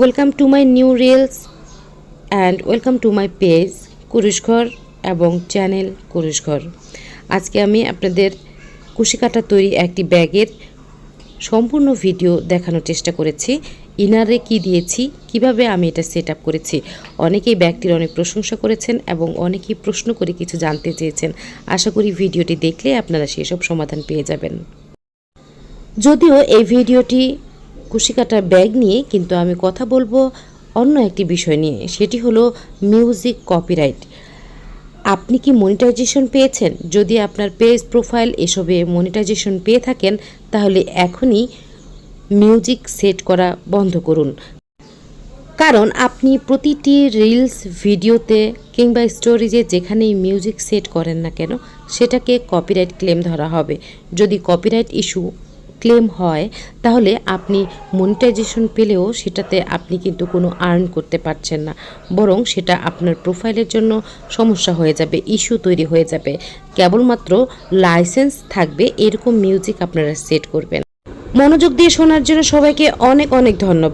Welcome to my new reels and welcome to my page Kurushghar এবং channel কুরুশঘর আজকে আমি আপনাদের কুশিকাটা তৈরি একটি ব্যাগের সম্পূর্ণ ভিডিও দেখানোর চেষ্টা করেছি। ইনারে কি দিয়েছি, কীভাবে আমি এটা সেট করেছি, অনেকেই ব্যাগটির অনেক প্রশংসা করেছেন এবং অনেকেই প্রশ্ন করে কিছু জানতে চেয়েছেন। আশা করি ভিডিওটি দেখলে আপনারা সেসব সমাধান পেয়ে যাবেন। যদিও এই ভিডিওটি কুশিকাটার ব্যাগ নিয়ে কিন্তু আমি কথা বলব অন্য একটি বিষয় নিয়ে। সেটি হলো মিউজিক কপিরাইট আপনি কি মনিটাইজেশন পেয়েছেন? যদি আপনার পেজ প্রোফাইল এসবে মনিটাইজেশন পেয়ে থাকেন, তাহলে এখনই মিউজিক সেট করা বন্ধ করুন। কারণ আপনি প্রতিটি রিলস ভিডিওতে কিংবা স্টোরিজে যেখানেই মিউজিক সেট করেন না কেন, সেটাকে কপিরাইট ক্লেম ধরা হবে। যদি কপিরাইট ইস্যু ক্লেম হয়, তাহলে আপনি মনিটাইজেশন পেলেও সেটাতে আপনি কিন্তু কোনো আর্ন করতে পারছেন না। বরং সেটা আপনার প্রোফাইলের জন্য সমস্যা হয়ে যাবে ইস্যু তৈরি হয়ে যাবে। কেবলমাত্র লাইসেন্স থাকবে, এরকম মিউজিক আপনারা সেট করবেন। মনোযোগ দিয়ে শোনার জন্য সবাইকে অনেক অনেক ধন্যবাদ।